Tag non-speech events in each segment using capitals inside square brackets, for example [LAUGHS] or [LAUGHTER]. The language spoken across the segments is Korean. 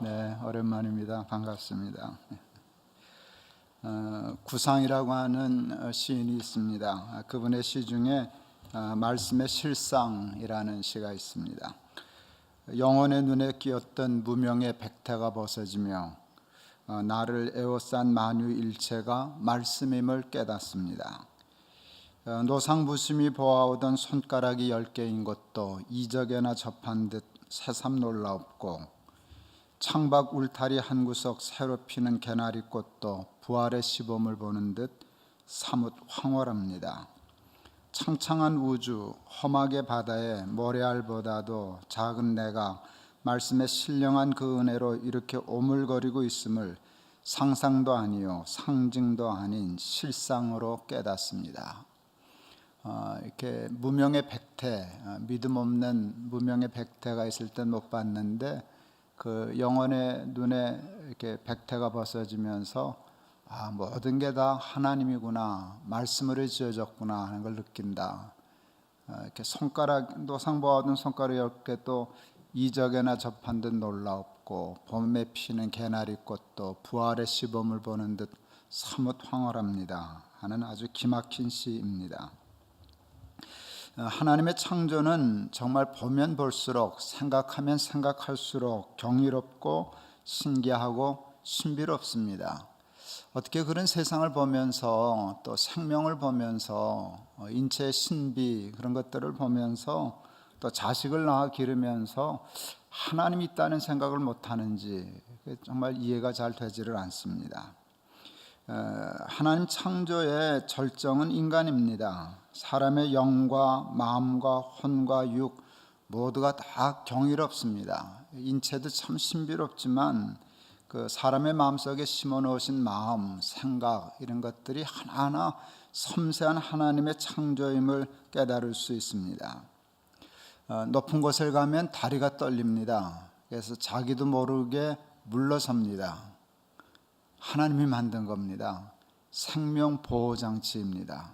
네, 오랜만입니다. 반갑습니다. 어, 구상이라고 하는 어, 시인이 있습니다. 아, 그분의 시 중에 어, 말씀의 실상이라는 시가 있습니다. 영혼의 눈에 끼었던 무명의 백태가 벗어지며 어, 나를 에워싼 만유 일체가 말씀임을 깨닫습니다. 어, 노상부심이 보아오던 손가락이 열 개인 것도 이적에나 접한 듯 새삼 놀라웠고 창밖 울타리 한 구석 새로 피는 개나리 꽃도 부활의 시범을 보는 듯 사뭇 황홀합니다. 창창한 우주, 험하게 바다에 모래알보다도 작은 내가 말씀에 신령한 그 은혜로 이렇게 오물거리고 있음을 상상도 아니요 상징도 아닌 실상으로 깨닫습니다. 어, 이렇게 무명의 백태, 어, 믿음 없는 무명의 백태가 있을 땐 못 봤는데 그 영혼의 눈에 이렇게 백태가 벗어지면서 아 모든 게 다 하나님이구나 말씀으로 지어졌구나 하는 걸 느낀다. 어, 이렇게 손가락 노상 보아둔 손가락 이렇게 또 이적에나 접한 듯 놀라웠고 봄에 피는 개나리 꽃도 부활의 시범을 보는 듯 사뭇 황홀합니다 하는 아주 기막힌 시입니다. 어, 하나님의 창조는 정말 보면 볼수록 생각하면 생각할수록 경이롭고 신기하고 신비롭습니다. 어떻게 그런 세상을 보면서 또 생명을 보면서 어, 인체의 신비 그런 것들을 보면서 또 자식을 낳아 기르면서 하나님이 있다는 생각을 못 하는지 정말 이해가 잘 되지를 않습니다. 어, 하나님 창조의 절정은 인간입니다. 사람의 영과 마음과 혼과 육 모두가 다 경이롭습니다. 인체도 참 신비롭지만 그 사람의 마음속에 심어 놓으신 마음, 생각 이런 것들이 하나하나 섬세한 하나님의 창조임을 깨달을 수 있습니다. 어, 높은 곳을 가면 다리가 떨립니다. 그래서 자기도 모르게 물러섭니다. 하나님이 만든 겁니다. 생명 보호 장치입니다.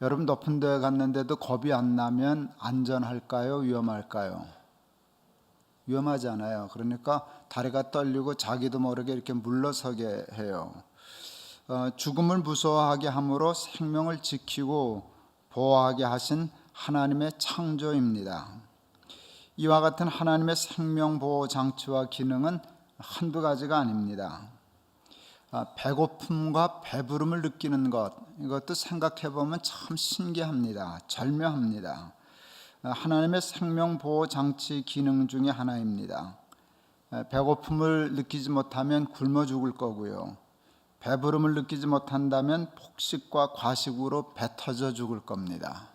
여러분 높은 데 갔는데도 겁이 안 나면 안전할까요? 위험할까요? 위험하잖아요. 그러니까 다리가 떨리고 자기도 모르게 이렇게 물러서게 해요. 어, 죽음을 무서워하게 함으로 생명을 지키고 보호하게 하신 하나님의 창조입니다. 이와 같은 하나님의 생명 보호 장치와 기능은 한두 가지가 아닙니다. 아, 배고픔과 배부름을 느끼는 것 이것도 생각해 보면 참 신기합니다. 절묘합니다. 아, 하나님의 생명 보호 장치 기능 중에 하나입니다. 아, 배고픔을 느끼지 못하면 굶어 죽을 거고요. 배부름을 느끼지 못한다면 폭식과 과식으로 배 터져 죽을 겁니다.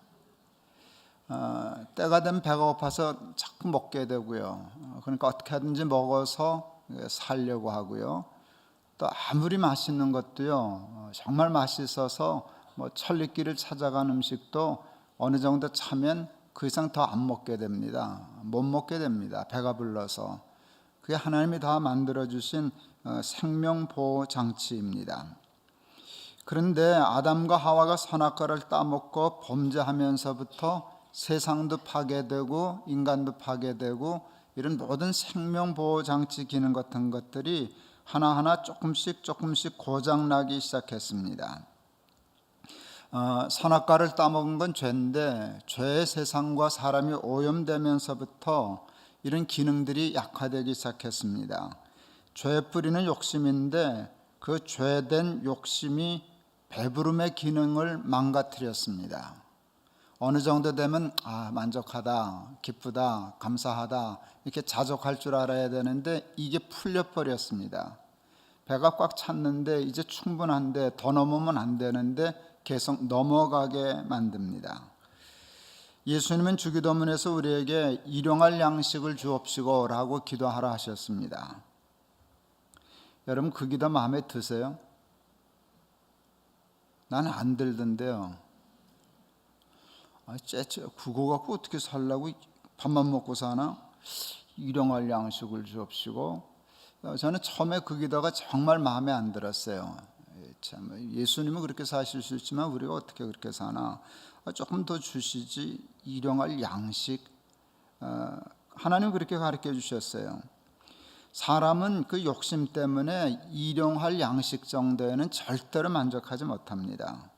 때가 되면 배가 고파서 자꾸 먹게 되고요. 어, 그러니까 어떻게 하든지 먹어서 살려고 하고요. 또 아무리 맛있는 것도요 어, 정말 맛있어서 뭐 천리길을 찾아간 음식도 어느 정도 차면 그 이상 더 안 먹게 됩니다. 못 먹게 됩니다. 배가 불러서 그게 하나님이 다 만들어 주신 어, 생명 보호 장치입니다. 그런데 아담과 하와가 선악과를 따먹고 범죄하면서부터 세상도 파괴되고 인간도 파괴되고 이런 모든 생명 보호 장치 기능 같은 것들이 하나하나 조금씩 조금씩 고장나기 시작했습니다. 어, 선악과를 따먹은 건 죄인데 죄의 세상과 사람이 오염되면서부터 이런 기능들이 약화되기 시작했습니다. 죄의 뿌리는 욕심인데 그 죄된 욕심이 배부름의 기능을 망가뜨렸습니다. 어느 정도 되면 아 만족하다, 기쁘다, 감사하다 이렇게 자족할 줄 알아야 되는데 이게 풀려 버렸습니다. 배가 꽉 찼는데 이제 충분한데 더 넘으면 안 되는데 계속 넘어가게 만듭니다. 예수님은 주기도문에서 우리에게 일용할 양식을 주옵시고라고 기도하라 하셨습니다. 여러분 그 기도 마음에 드세요? 나는 안 들던데요. 아, 째째 그거 갖고 어떻게 살라고 밥만 먹고 사나? 일용할 양식을 주옵시고 어, 저는 처음에 그 기도가 정말 마음에 안 들었어요. 예, 참 예수님은 그렇게 사실 수 있지만 우리가 어떻게 그렇게 사나? 아, 조금 더 주시지 일용할 양식 어, 하나님 그렇게 가르쳐 주셨어요. 사람은 그 욕심 때문에 일용할 양식 정도에는 절대로 만족하지 못합니다.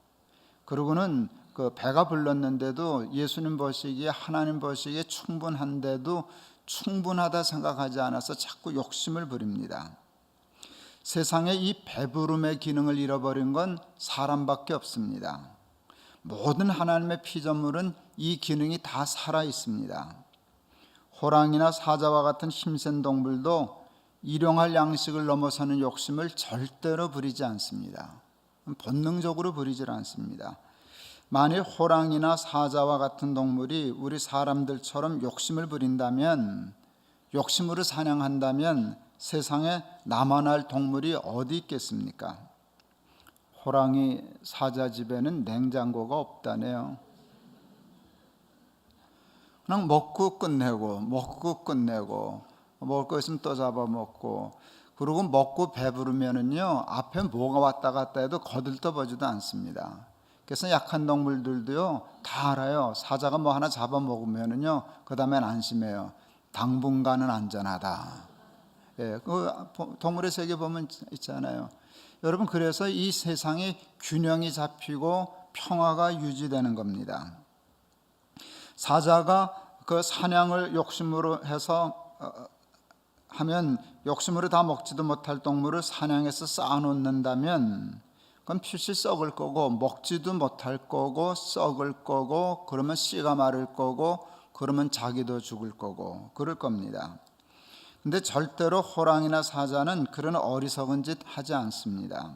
그리고는 그 배가 불렀는데도 예수님 보시기에 하나님 보시기에 충분한데도 충분하다 생각하지 않아서 자꾸 욕심을 부립니다. 세상에 이 배부름의 기능을 잃어버린 건 사람밖에 없습니다. 모든 하나님의 피조물은 이 기능이 다 살아 있습니다. 호랑이나 사자와 같은 힘센 동물도 일용할 양식을 넘어서는 욕심을 절대로 부리지 않습니다. 본능적으로 부리질 않습니다. 만일 호랑이나 사자와 같은 동물이 우리 사람들처럼 욕심을 부린다면 욕심으로 사냥한다면 세상에 남아날 동물이 어디 있겠습니까? 호랑이 사자 집에는 냉장고가 없다네요. 그냥 먹고 끝내고 먹고 끝내고 먹을 거 있으면 또 잡아 먹고 그리고 먹고 배부르면은요 앞에 뭐가 왔다 갔다 해도 거들떠보지도 않습니다. 그래서 약한 동물들도요 다 알아요. 사자가 뭐 하나 잡아 먹으면은요 그 다음엔 안심해요. 당분간은 안전하다. 예, 그 동물의 세계 보면 있잖아요. 여러분 그래서 이 세상에 균형이 잡히고 평화가 유지되는 겁니다. 사자가 그 사냥을 욕심으로 해서 어, 하면 욕심으로 다 먹지도 못할 동물을 사냥해서 쌓아놓는다면 그건 필시 썩을 거고 먹지도 못할 거고 썩을 거고 그러면 씨가 마를 거고 그러면 자기도 죽을 거고 그럴 겁니다. 근데 절대로 호랑이나 사자는 그런 어리석은 짓 하지 않습니다.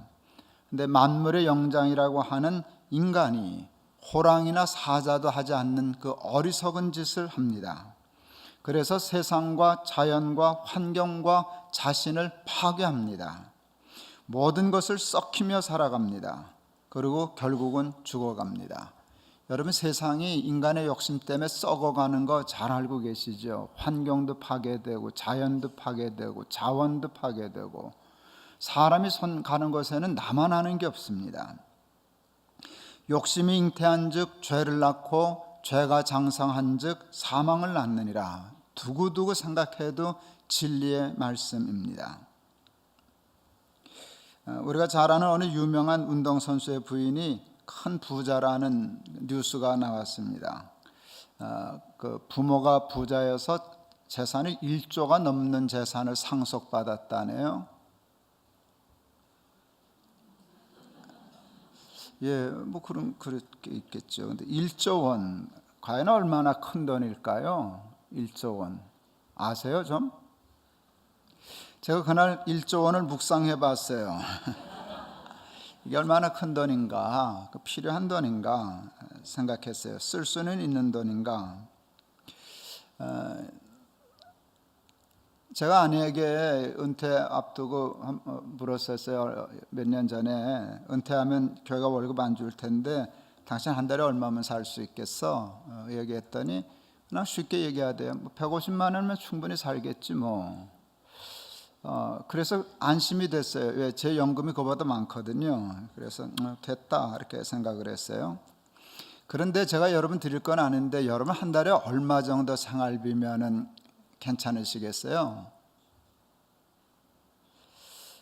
근데 만물의 영장이라고 하는 인간이 호랑이나 사자도 하지 않는 그 어리석은 짓을 합니다. 그래서 세상과 자연과 환경과 자신을 파괴합니다. 모든 것을 썩히며 살아갑니다. 그리고 결국은 죽어갑니다. 여러분 세상이 인간의 욕심 때문에 썩어가는 거 잘 알고 계시죠? 환경도 파괴되고 자연도 파괴되고 자원도 파괴되고 사람이 손 가는 것에는 나만 하는 게 없습니다. 욕심이 잉태한즉 죄를 낳고 죄가 장성한즉 사망을 낳느니라. 두고두고 생각해도 진리의 말씀입니다. 어, 우리가 잘 아는 어느 유명한 운동선수의 부인이 큰 부자라는 뉴스가 나왔습니다. 어, 그 부모가 부자여서 재산이 1조가 넘는 재산을 상속받았다네요. 예, 뭐 그런 그렇게 있겠죠. 근데 1조 원 과연 얼마나 큰 돈일까요? 1조 원 아세요, 좀? 제가 그날 1조 원을 묵상해 봤어요. [LAUGHS] 이게 얼마나 큰 돈인가, 그 필요한 돈인가 생각했어요. 쓸 수는 있는 돈인가. 어, 제가 아내에게 은퇴 앞두고 어, 물었었어요. 몇 년 전에 은퇴하면 교회가 월급 안 줄 텐데 당신 한 달에 얼마면 살 수 있겠어? 어, 얘기했더니 그냥 쉽게 얘기하대요. 뭐 150만 원이면 충분히 살겠지 뭐. 어, 그래서 안심이 됐어요. 왜? 제 연금이 그보다 많거든요. 그래서 어, 됐다 이렇게 생각을 했어요. 그런데 제가 여러분 드릴 건 아닌데 여러분 한 달에 얼마 정도 생활비면은 괜찮으시겠어요?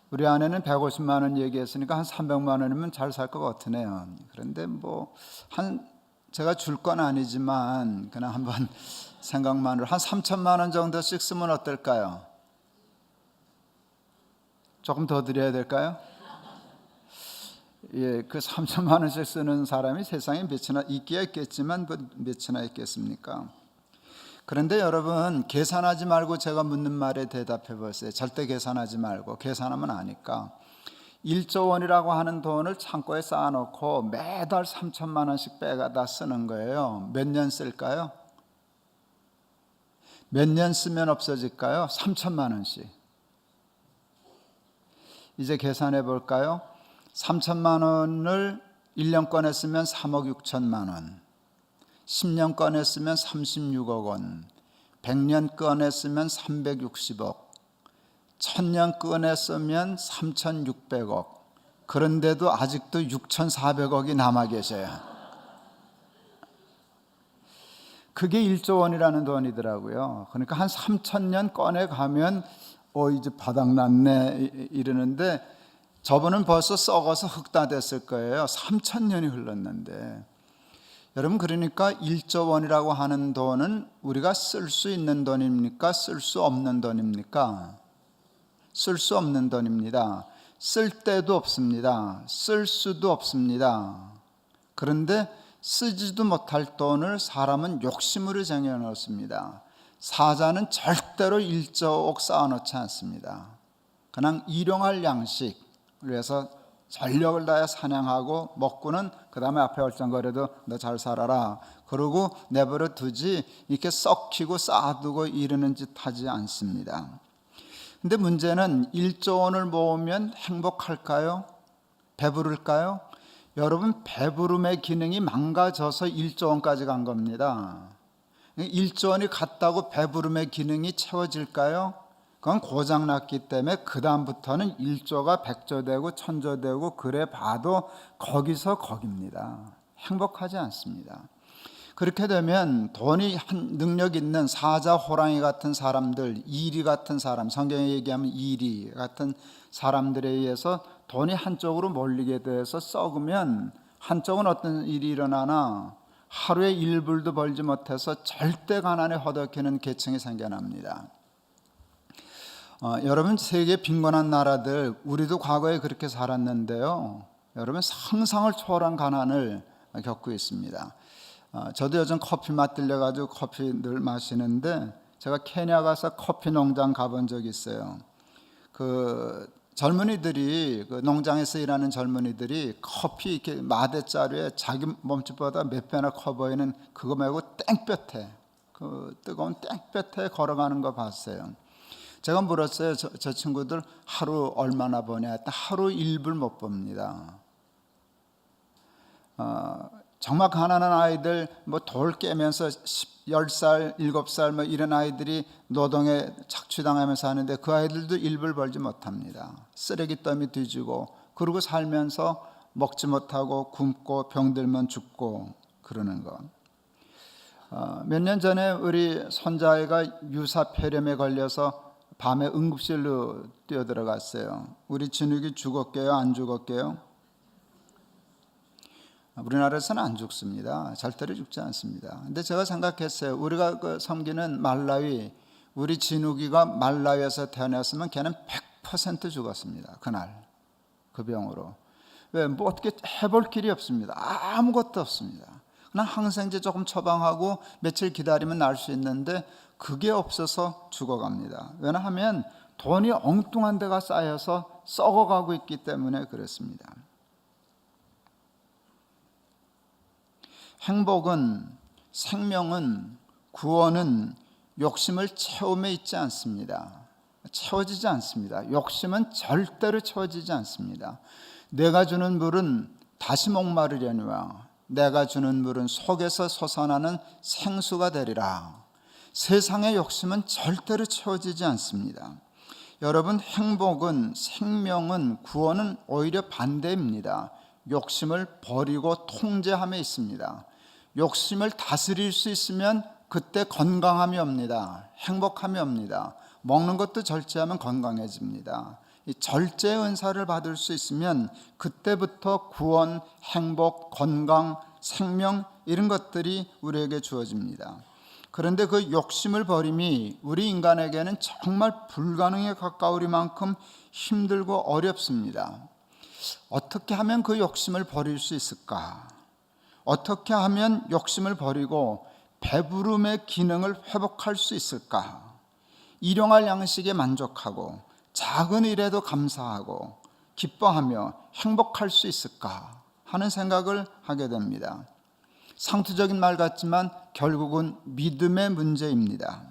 우리 아내는 150만 원 얘기했으니까 한 300만 원이면 잘 살 것 같으네요. 그런데 뭐 한 제가 줄 건 아니지만 그냥 한번 [LAUGHS] 생각만으로 한 3천만 원 정도씩 쓰면 어떨까요? 조금 더 드려야 될까요? 예, 그 3천만 원씩 쓰는 사람이 세상에 몇이나 있기야 있겠지만 뭐 몇이나 있겠습니까? 그런데 여러분 계산하지 말고 제가 묻는 말에 대답해 보세요. 절대 계산하지 말고 계산하면 아니까 1조 원이라고 하는 돈을 창고에 쌓아놓고 매달 3천만 원씩 빼가다 쓰는 거예요. 몇 년 쓸까요? 몇 년 쓰면 없어질까요? 3천만 원씩. 이제 계산해 볼까요? 3천만 원을 1년 꺼냈으면 3억 6천만 원. 10년 꺼냈으면 36억 원. 100년 꺼냈으면 360억. 1000년 꺼냈으면 3600억. 그런데도 아직도 6400억이 남아 계셔요. 그게 1조 원이라는 돈이더라고요. 그러니까 한 3000년 꺼내 가면 어 이제 바닥 났네 이- 이러는데 저분은 벌써 썩어서 흙다 됐을 거예요. 3천 년이 흘렀는데 여러분 그러니까 1조 원이라고 하는 돈은 우리가 쓸 수 있는 돈입니까? 쓸 수 없는 돈입니까? 쓸 수 없는 돈입니다. 쓸 데도 없습니다. 쓸 수도 없습니다. 그런데 쓰지도 못할 돈을 사람은 욕심으로 쟁여놓습니다. 사자는 절대로 1조억 쌓아놓지 않습니다. 그냥 일용할 양식 그래서 전력을 다해 사냥하고 먹고는 그 다음에 앞에 얼쩡거려도 너 잘 살아라 그러고 내버려 두지 이렇게 썩히고 쌓아두고 이러는 짓 하지 않습니다. 근데 문제는 1조 원을 모으면 행복할까요? 배부를까요? 여러분 배부름의 기능이 망가져서 1조 원까지 간 겁니다. 1조 원이 갔다고 배부름의 기능이 채워질까요? 그건 고장났기 때문에 그 다음부터는 1조가 100조 되고 1000조 되고 그래 봐도 거기서 거깁니다. 행복하지 않습니다. 그렇게 되면 돈이 한 능력 있는 사자 호랑이 같은 사람들, 이리 같은 사람, 성경에 얘기하면 이리 같은 사람들에 의해서 돈이 한쪽으로 몰리게 돼서 썩으면 한쪽은 어떤 일이 일어나나 하루에 일불도 벌지 못해서 절대 가난에 허덕이는 계층이 생겨납니다. 어, 여러분 세계 빈곤한 나라들 우리도 과거에 그렇게 살았는데요. 여러분 상상을 초월한 가난을 겪고 있습니다. 어, 저도 요즘 커피 맛 들려가지고 커피 늘 마시는데 제가 케냐 가서 커피 농장 가본 적이 있어요. 그 젊은이들이 그 농장에서 일하는 젊은이들이 커피 이렇게 마대자루에 자기 몸집보다 몇 배나 커 보이는 그거 말고 땡볕에 그 뜨거운 땡볕에 걸어가는 거 봤어요. 제가 물었어요. 저, 저 친구들 하루 얼마나 했더니 하루 일불 못 봅니다. 어, 정말 가난한 아이들 뭐 돌 깨면서 10, 10살, 7살 뭐 이런 아이들이 노동에 착취당하면서 하는데 그 아이들도 일불 벌지 못합니다. 쓰레기 더미 뒤지고 그러고 살면서 먹지 못하고 굶고 병들면 죽고 그러는 것. 어, 몇년 전에 우리 손자아이가 유사 폐렴에 걸려서 밤에 응급실로 뛰어들어갔어요. 우리 진욱이 죽었게요? 안 죽었게요? 우리나라에서는 안 죽습니다. 절대로 죽지 않습니다. 근데 제가 생각했어요. 우리가 그 섬기는 말라위, 우리 진욱이가 말라위에서 태어났으면 걔는 100% 죽었습니다. 그날 그 병으로. 왜? 뭐 어떻게 해볼 길이 없습니다. 아무것도 없습니다. 그냥 항생제 조금 처방하고 며칠 기다리면 날 수 있는데 그게 없어서 죽어갑니다. 왜냐하면 돈이 엉뚱한 데가 쌓여서 썩어가고 있기 때문에 그렇습니다. 행복은 생명은 구원은 욕심을 채움에 있지 않습니다. 채워지지 않습니다. 욕심은 절대로 채워지지 않습니다. 내가 주는 물은 다시 목마르려니와 내가 주는 물은 속에서 솟아나는 생수가 되리라. 세상의 욕심은 절대로 채워지지 않습니다. 여러분 행복은 생명은 구원은 오히려 반대입니다. 욕심을 버리고 통제함에 있습니다. 욕심을 다스릴 수 있으면 그때 건강함이 옵니다. 행복함이 옵니다. 먹는 것도 절제하면 건강해집니다. 이 절제 은사를 받을 수 있으면 그때부터 구원, 행복, 건강, 생명 이런 것들이 우리에게 주어집니다. 그런데 그 욕심을 버림이 우리 인간에게는 정말 불가능에 가까우리만큼 힘들고 어렵습니다. 어떻게 하면 그 욕심을 버릴 수 있을까? 어떻게 하면 욕심을 버리고 배부름의 기능을 회복할 수 있을까? 일용할 양식에 만족하고 작은 일에도 감사하고 기뻐하며 행복할 수 있을까 하는 생각을 하게 됩니다. 상투적인 말 같지만 결국은 믿음의 문제입니다.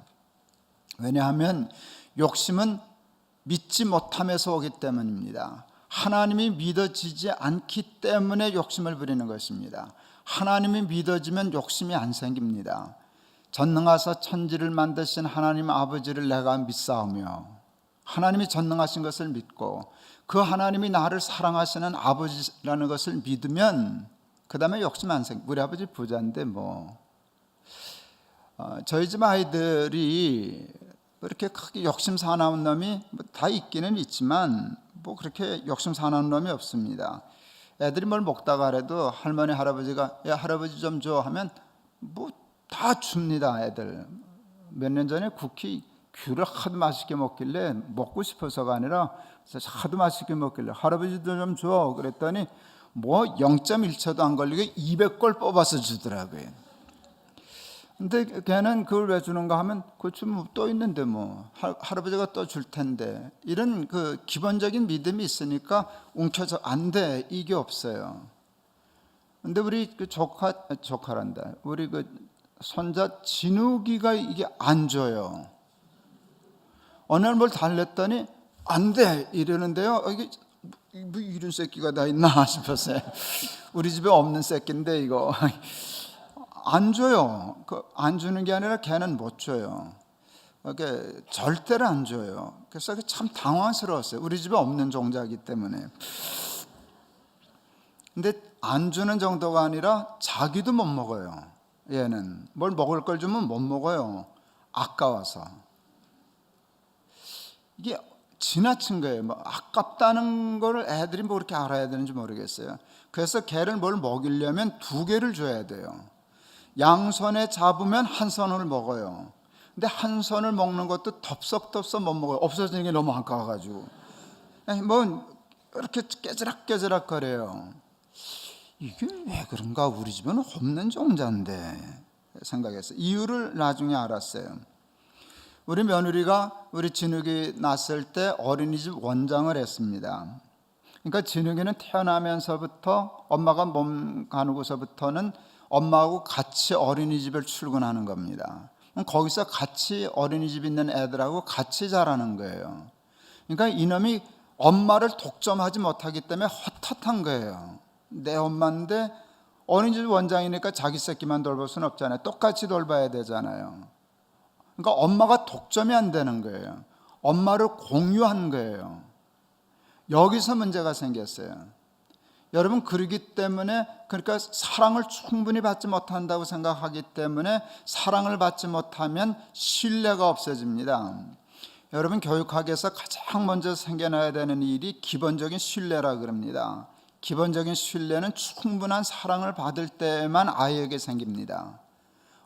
왜냐하면 욕심은 믿지 못함에서 오기 때문입니다. 하나님이 믿어지지 않기 때문에 욕심을 부리는 것입니다. 하나님이 믿어지면 욕심이 안 생깁니다. 전능하사 천지를 만드신 하나님 아버지를 내가 믿사오며 하나님이 전능하신 것을 믿고 그 하나님이 나를 사랑하시는 아버지라는 것을 믿으면 그 다음에 욕심 안 생. 우리 아버지 부자인데 뭐 어, 저희 집 아이들이 그렇게 크게 욕심 사나운 놈이 뭐 다 있기는 있지만 뭐 그렇게 욕심 사나운 놈이 없습니다. 애들이 뭘 먹다가 그래도 할머니 할아버지가 야 할아버지 좀 줘 하면 뭐 다 줍니다 애들. 몇 년 전에 국희 귤을 하도 맛있게 먹길래 먹고 싶어서가 아니라 하도 맛있게 먹길래 할아버지도 좀 줘 그랬더니 뭐 0.1초도 안 걸리게 200걸 뽑아서 주더라고요. 근데 걔는 그걸 왜 주는가 하면 그 주면 또 있는데 뭐 할- 할아버지가 또 줄 텐데 이런 그 기본적인 믿음이 있으니까 움켜져 안돼 이게 없어요. 근데 우리 그 조카 조카란다. 우리 그 손자 진욱이가 이게 안 줘요. 어느 날 뭘 달랬더니 안 돼 이러는데요. 어, 이게 뭐 이런 새끼가 다 있나 [LAUGHS] 싶었어요. 우리 집에 없는 새끼인데 이거 안 줘요. 그안 주는 게 아니라 걔는 못 줘요. 이게 절대로 안 줘요. 그래서 참 당황스러웠어요. 우리 집에 없는 종자이기 때문에. 근데 안 주는 정도가 아니라 자기도 못 먹어요. 얘는 뭘 먹을 걸 주면 못 먹어요. 아까워서. 이게 지나친 거예요. 뭐 아깝다는 걸 애들이 뭐 그렇게 알아야 되는지 모르겠어요. 그래서 개를 뭘 먹이려면 두 개를 줘야 돼요. 양손에 잡으면 한 손을 먹어요. 근데 한 손을 먹는 것도 덥석덥석 못 먹어요. 없어지는 게 너무 아까워가지고. 뭐 이렇게 깨지락깨지락 거려요. 이게 왜 그런가? 우리 집은 없는 종자인데 생각했어요. 이유를 나중에 알았어요. 우리 며느리가 우리 진욱이 낳았을 때 어린이집 원장을 했습니다. 그러니까 진욱이는 태어나면서부터 엄마가 몸 가누고서부터는 엄마하고 같이 어린이집을 출근하는 겁니다. 거기서 같이 어린이집 있는 애들하고 같이 자라는 거예요. 그러니까 이놈이 엄마를 독점하지 못하기 때문에 헛헛한 거예요. 내 엄마인데 어린이집 원장이니까 자기 새끼만 돌볼 수는 없잖아요. 똑같이 돌봐야 되잖아요. 그러니까 엄마가 독점이 안 되는 거예요. 엄마를 공유한 거예요. 여기서 문제가 생겼어요. 여러분 그러기 때문에 그러니까 사랑을 충분히 받지 못한다고 생각하기 때문에 사랑을 받지 못하면 신뢰가 없어집니다. 여러분 교육학에서 가장 먼저 생겨나야 되는 일이 기본적인 신뢰라 그럽니다. 기본적인 신뢰는 충분한 사랑을 받을 때만 아이에게 생깁니다.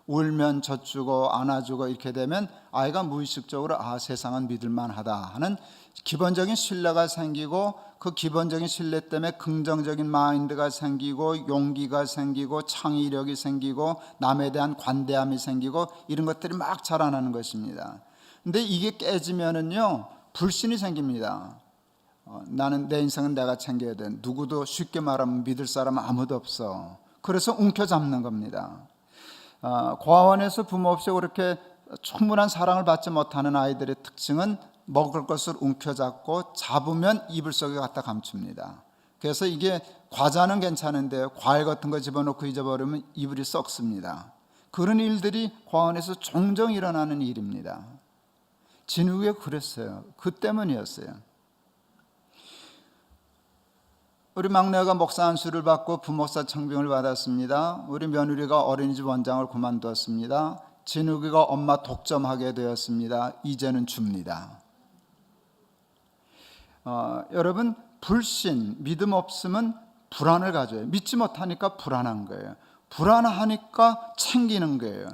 울면 젖주고 안아주고 이렇게 되면 아이가 무의식적으로 아 세상은 믿을만하다 하는 기본적인 신뢰가 생기고 그 기본적인 신뢰 때문에 긍정적인 마인드가 생기고 용기가 생기고 창의력이 생기고 남에 대한 관대함이 생기고 이런 것들이 막 자라나는 것입니다. 근데 이게 깨지면은요 불신이 생깁니다. 어, 나는 내 인생은 내가 챙겨야 돼. 누구도 쉽게 말하면 믿을 사람 아무도 없어. 그래서 움켜잡는 겁니다. 어, 고아원에서 부모 없이 그렇게 충분한 사랑을 받지 못하는 아이들의 특징은 먹을 것을 움켜잡고 잡으면 이불 속에 갖다 감춥니다. 그래서 이게 과자는 괜찮은데 과일 같은 거 집어넣고 잊어버리면 이불이 썩습니다. 그런 일들이 고아원에서 종종 일어나는 일입니다. 진욱이가 그랬어요. 그 때문이었어요. 우리 막내가 목사 안수를 받고 부목사 청빙을 받았습니다. 우리 며느리가 어린이집 원장을 그만두었습니다. 진욱이가 엄마 독점하게 되었습니다. 이제는 줍니다. 어, 여러분 불신, 믿음 없으면 불안을 가져요. 믿지 못하니까 불안한 거예요. 불안하니까 챙기는 거예요.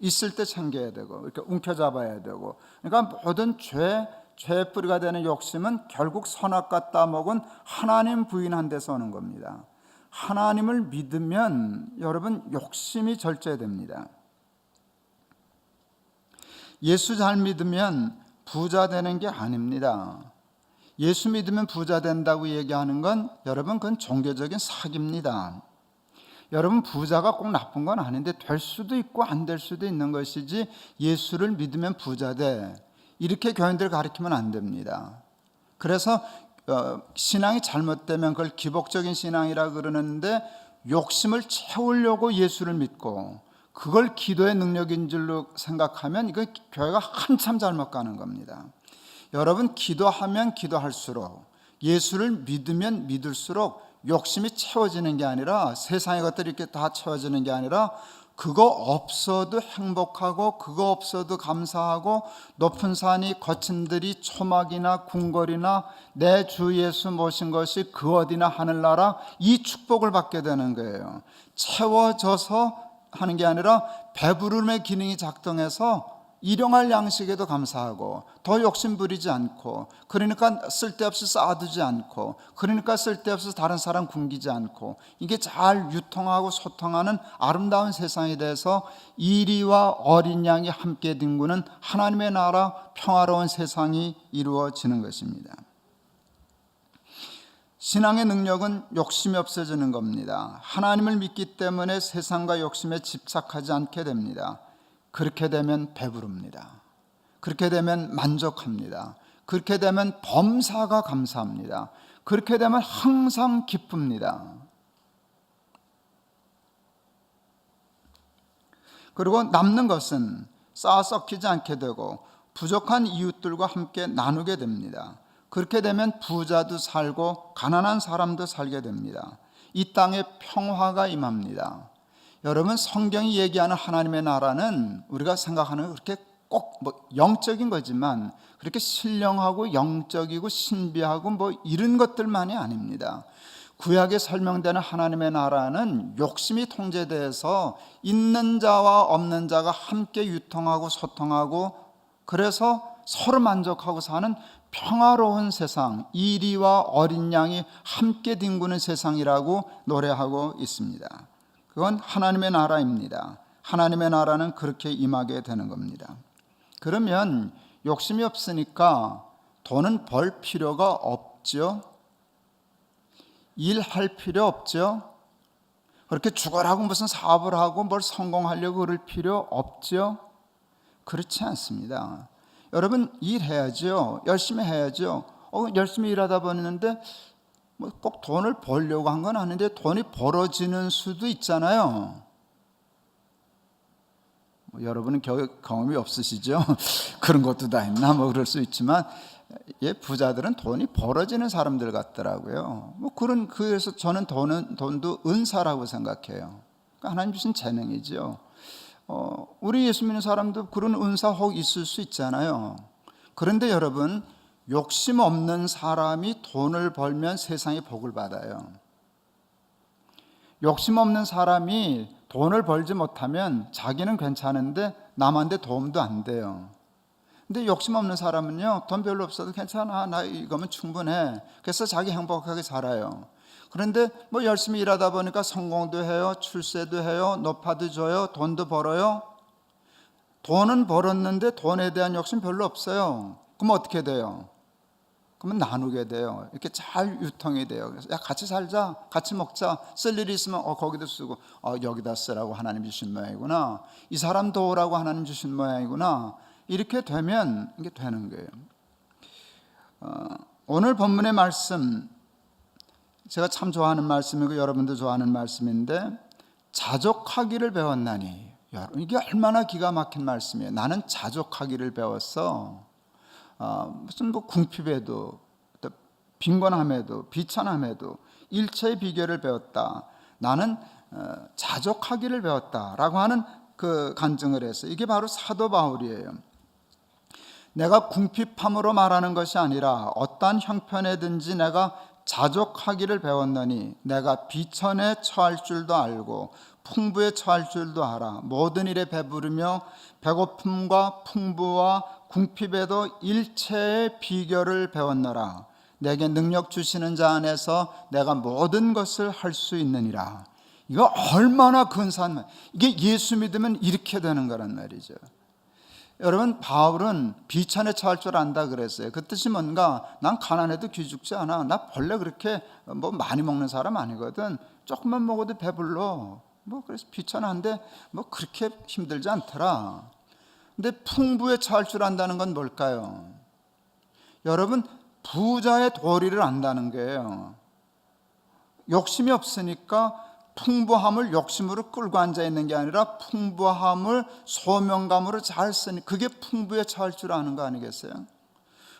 있을 때 챙겨야 되고 이렇게 움켜잡아야 되고 그러니까 모든 죄 죄의 뿌리가 되는 욕심은 결국 선악과 따먹은 하나님 부인한 데서 오는 겁니다. 하나님을 믿으면 여러분 욕심이 절제됩니다. 예수 잘 믿으면 부자 되는 게 아닙니다. 예수 믿으면 부자 된다고 얘기하는 건 여러분 그건 종교적인 사기입니다. 여러분 부자가 꼭 나쁜 건 아닌데 될 수도 있고 안 될 수도 있는 것이지 예수를 믿으면 부자 돼. 이렇게 교인들 가르치면 안 됩니다. 그래서 어, 신앙이 잘못되면 그걸 기복적인 신앙이라 그러는데 욕심을 채우려고 예수를 믿고 그걸 기도의 능력인 줄로 생각하면 이거 교회가 한참 잘못 가는 겁니다. 여러분 기도하면 기도할수록 예수를 믿으면 믿을수록 욕심이 채워지는 게 아니라 세상의 것들이 이렇게 다 채워지는 게 아니라 그거 없어도 행복하고 그거 없어도 감사하고 높은 산이 거친 들이 초막이나 궁궐이나 내 주 예수 모신 것이 그 어디나 하늘나라 이 축복을 받게 되는 거예요. 채워져서 하는 게 아니라 배부름의 기능이 작동해서 일용할 양식에도 감사하고 더 욕심 부리지 않고 그러니까 쓸데없이 쌓아두지 않고 그러니까 쓸데없이 다른 사람 굶기지 않고 이게 잘 유통하고 소통하는 아름다운 세상에 대해서 이리와 어린 양이 함께 뒹구는 하나님의 나라 평화로운 세상이 이루어지는 것입니다. 신앙의 능력은 욕심이 없어지는 겁니다. 하나님을 믿기 때문에 세상과 욕심에 집착하지 않게 됩니다. 그렇게 되면 배부릅니다. 그렇게 되면 만족합니다. 그렇게 되면 범사가 감사합니다. 그렇게 되면 항상 기쁩니다. 그리고 남는 것은 쌓아 썩히지 않게 되고 부족한 이웃들과 함께 나누게 됩니다. 그렇게 되면 부자도 살고 가난한 사람도 살게 됩니다. 이 땅에 평화가 임합니다. 여러분 성경이 얘기하는 하나님의 나라는 우리가 생각하는 그렇게 꼭 뭐 영적인 거지만 그렇게 신령하고 영적이고 신비하고 뭐 이런 것들만이 아닙니다. 구약에 설명되는 하나님의 나라는 욕심이 통제돼서 있는 자와 없는 자가 함께 유통하고 소통하고 그래서 서로 만족하고 사는 평화로운 세상, 이리와 어린 양이 함께 뒹구는 세상이라고 노래하고 있습니다. 그건 하나님의 나라입니다. 하나님의 나라는 그렇게 임하게 되는 겁니다. 그러면 욕심이 없으니까 돈은 벌 필요가 없죠. 일할 필요 없죠. 그렇게 죽어라고 무슨 사업을 하고 뭘 성공하려고 그럴 필요 없죠. 그렇지 않습니다. 여러분 일해야죠. 열심히 해야죠. 어, 열심히 일하다 보는데 뭐 꼭 돈을 벌려고 한 건 아닌데 돈이 벌어지는 수도 있잖아요. 뭐 여러분은 겨, 경험이 없으시죠? [LAUGHS] 그런 것도 다 있나 뭐 그럴 수 있지만 예, 부자들은 돈이 벌어지는 사람들 같더라고요. 뭐 그런 그래서 저는 돈은 돈도 은사라고 생각해요. 그러니까 하나님 주신 재능이죠. 어, 우리 예수 믿는 사람도 그런 은사 혹 있을 수 있잖아요. 그런데 여러분 욕심 없는 사람이 돈을 벌면 세상에 복을 받아요. 욕심 없는 사람이 돈을 벌지 못하면 자기는 괜찮은데 남한테 도움도 안 돼요. 근데 욕심 없는 사람은요, 돈 별로 없어도 괜찮아. 나 이거면 충분해. 그래서 자기 행복하게 살아요. 그런데 뭐 열심히 일하다 보니까 성공도 해요, 출세도 해요, 높아도 줘요, 돈도 벌어요. 돈은 벌었는데 돈에 대한 욕심 별로 없어요. 그럼 어떻게 돼요? 그러면 나누게 돼요. 이렇게 잘 유통이 돼요. 그래서 야 같이 살자, 같이 먹자. 쓸 일이 있으면 어 거기도 쓰고 어 여기다 쓰라고 하나님 주신 모양이구나. 이 사람 도우라고 하나님 주신 모양이구나. 이렇게 되면 이게 되는 거예요. 어, 오늘 본문의 말씀 제가 참 좋아하는 말씀이고 여러분도 좋아하는 말씀인데 자족하기를 배웠나니 이게 얼마나 기가 막힌 말씀이에요. 나는 자족하기를 배웠어. 어, 무슨 뭐 궁핍에도 또 빈곤함에도 비천함에도 일체의 비결을 배웠다. 나는 어, 자족하기를 배웠다라고 하는 그 간증을 했어요. 이게 바로 사도 바울이에요. 내가 궁핍함으로 말하는 것이 아니라 어떠한 형편에든지 내가 자족하기를 배웠느니 내가 비천에 처할 줄도 알고 풍부에 처할 줄도 알아 모든 일에 배부르며 배고픔과 풍부와 궁핍에도 일체의 비결을 배웠노라 내게 능력 주시는 자 안에서 내가 모든 것을 할 수 있느니라 이거 얼마나 근사한 말 이게 예수 믿으면 이렇게 되는 거란 말이죠 여러분 바울은 비천에 처할 줄 안다 그랬어요. 그 뜻이 뭔가 난 가난해도 기죽지 않아. 나 원래 그렇게 뭐 많이 먹는 사람 아니거든. 조금만 먹어도 배불러. 뭐 그래서 비천한데 뭐 그렇게 힘들지 않더라. 근데 풍부에 처할 줄 안다는 건 뭘까요? 여러분 부자의 도리를 안다는 거예요. 욕심이 없으니까 풍부함을 욕심으로 끌고 앉아 있는 게 아니라 풍부함을 소명감으로 잘 쓰니 그게 풍부에 처할 줄 아는 거 아니겠어요?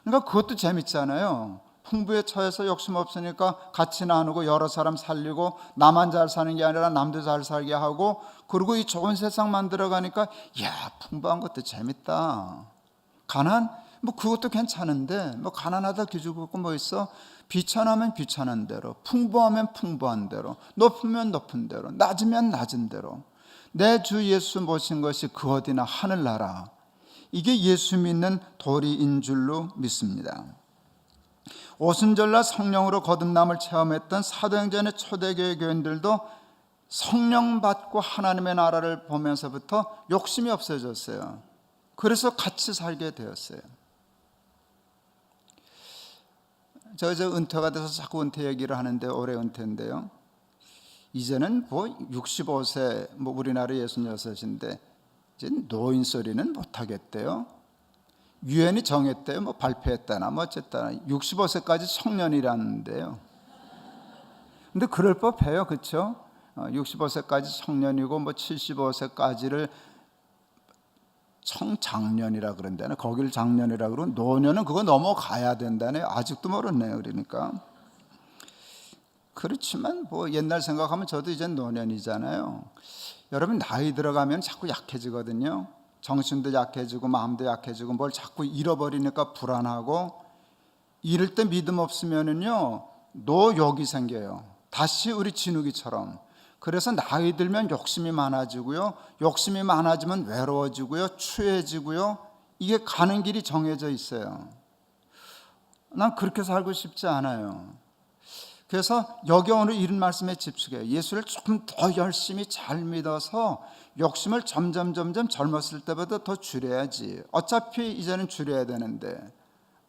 그러니까 그것도 재밌잖아요. 풍부에 처해서 욕심 없으니까 같이 나누고 여러 사람 살리고 나만 잘 사는 게 아니라 남도 잘 살게 하고 그리고 이 좋은 세상 만들어 가니까 야 풍부한 것도 재밌다. 가난 뭐 그것도 괜찮은데 뭐 가난하다 기죽고 뭐 있어 비천하면 비천한 대로 풍부하면 풍부한 대로 높으면 높은 대로 낮으면 낮은 대로 내 주 예수 모신 것이 그 어디나 하늘나라 이게 예수 믿는 도리인 줄로 믿습니다. 오순절날 성령으로 거듭남을 체험했던 사도행전의 초대교회 교인들도 성령 받고 하나님의 나라를 보면서부터 욕심이 없어졌어요. 그래서 같이 살게 되었어요. 저 이제 은퇴가 돼서 자꾸 은퇴 얘기를 하는데 올해 은퇴인데요. 이제는 뭐 65세 뭐 우리나라 66인데 이제 노인 소리는 못 하겠대요. 유엔이 정했대요. 뭐 발표했다나 뭐 어쨌다나 65세까지 청년이라는데요. 근데 그럴 법해요. 그렇죠? 65세까지 청년이고 뭐 75세까지를 청장년이라 그런다네. 거길 장년이라 그러고 노년은 그거 넘어가야 된다네. 아직도 모르네요. 그러니까. 그렇지만 뭐 옛날 생각하면 저도 이제 노년이잖아요. 여러분 나이 들어가면 자꾸 약해지거든요. 정신도 약해지고 마음도 약해지고 뭘 자꾸 잃어버리니까 불안하고 이럴 때 믿음 없으면은요 노욕이 생겨요. 다시 우리 진욱이처럼. 그래서 나이 들면 욕심이 많아지고요. 욕심이 많아지면 외로워지고요. 추해지고요. 이게 가는 길이 정해져 있어요. 난 그렇게 살고 싶지 않아요. 그래서 여기 오늘 이런 말씀에 집중해요. 예수를 조금 더 열심히 잘 믿어서 욕심을 점점 점점 젊었을 때보다 더 줄여야지. 어차피 이제는 줄여야 되는데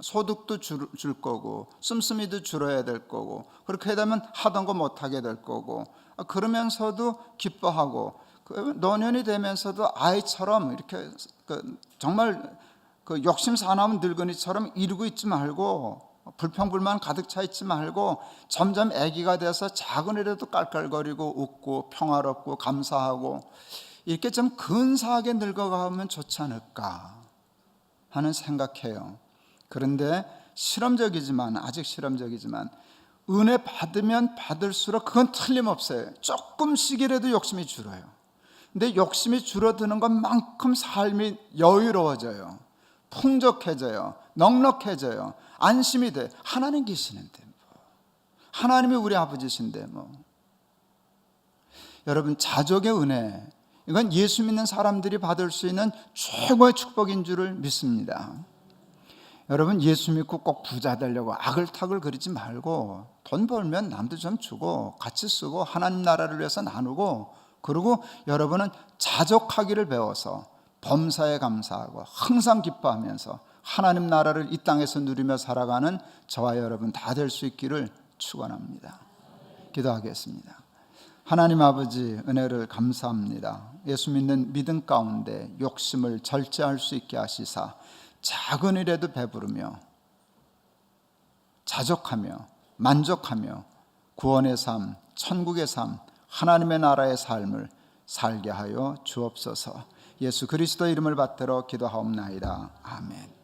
소득도 줄, 줄 거고 씀씀이도 줄어야 될 거고 그렇게 되면 하던 거 못 하게 될 거고 그러면서도 기뻐하고 그 노년이 되면서도 아이처럼 이렇게 그 정말 그 욕심 사나운 늙은이처럼 이루고 있지 말고 불평불만 가득 차 있지 말고 점점 아기가 돼서 작은 일에도 깔깔거리고 웃고 평화롭고 감사하고 이렇게 좀 근사하게 늙어가면 좋지 않을까 하는 생각해요. 그런데 실험적이지만 아직 실험적이지만 은혜 받으면 받을수록 그건 틀림없어요. 조금씩이라도 욕심이 줄어요. 근데 욕심이 줄어드는 것만큼 삶이 여유로워져요. 풍족해져요. 넉넉해져요. 안심이 돼. 하나님 계시는데 뭐. 하나님이 우리 아버지신데 뭐. 여러분 자족의 은혜 이건 예수 믿는 사람들이 받을 수 있는 최고의 축복인 줄을 믿습니다. 여러분 예수 믿고 꼭 부자 되려고 악을 탁을 그리지 말고 돈 벌면 남도 좀 주고 같이 쓰고 하나님 나라를 위해서 나누고 그리고 여러분은 자족하기를 배워서 범사에 감사하고 항상 기뻐하면서 하나님 나라를 이 땅에서 누리며 살아가는 저와 여러분 다 될 수 있기를 축원합니다. 기도하겠습니다. 하나님 아버지 은혜를 감사합니다. 예수 믿는 믿음 가운데 욕심을 절제할 수 있게 하시사 작은 일에도 배부르며 자족하며 만족하며 구원의 삶, 천국의 삶, 하나님의 나라의 삶을 살게 하여 주옵소서. 예수 그리스도 이름을 받들어 기도하옵나이다. 아멘.